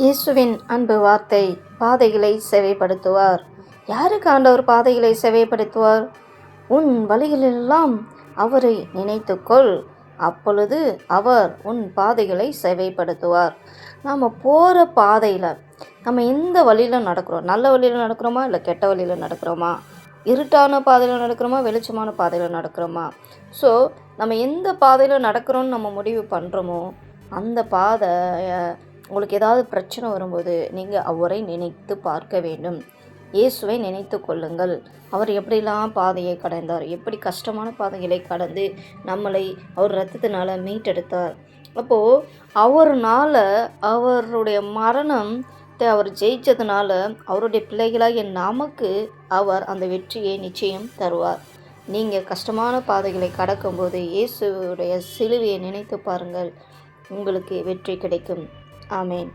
இயேசுவின் அன்பு வார்த்தை பாதைகளை செவைப்படுத்துவார். யாருக்கு ஆண்டவர் பாதைகளை செவைப்படுத்துவார்? உன் வழிகளெல்லாம் அவரை நினைத்துக்கொள். அப்பொழுது அவர் உன் பாதைகளை செவைப்படுத்துவார். நாம் போகிற பாதையில் நம்ம எந்த வழியில் நடக்கிறோம்? நல்ல வழியில் நடக்கிறோமா இல்லை கெட்ட வழியில் நடக்கிறோமா? இருட்டான பாதையில் நடக்கிறோமா? வெளிச்சமான பாதையில் நடக்கிறோமா? ஸோ நம்ம எந்த பாதையில் நடக்கிறோன்னு நம்ம முடிவு பண்ணுறோமோ அந்த பாதை உங்களுக்கு ஏதாவது பிரச்சனை வரும்போது நீங்கள் அவரை நினைத்து பார்க்க வேண்டும். இயேசுவை நினைத்து கொள்ளுங்கள். அவர் எப்படிலாம் பாதையை கடந்தார் எப்படி கஷ்டமான பாதைகளை கடந்து நம்மளை அவர் ரத்தத்தினால மீட்டெடுத்தார். அப்போது அவர்னால அவருடைய மரணம் அவர் ஜெயித்ததுனால அவருடைய பிள்ளைகளாகிய நமக்கு அவர் அந்த வெற்றியை நிச்சயம் தருவார். நீங்கள் கஷ்டமான பாதைகளை கடக்கும்போது இயேசுடைய சிலுவையை நினைத்து பாருங்கள். உங்களுக்கு வெற்றி கிடைக்கும். ആമേൻ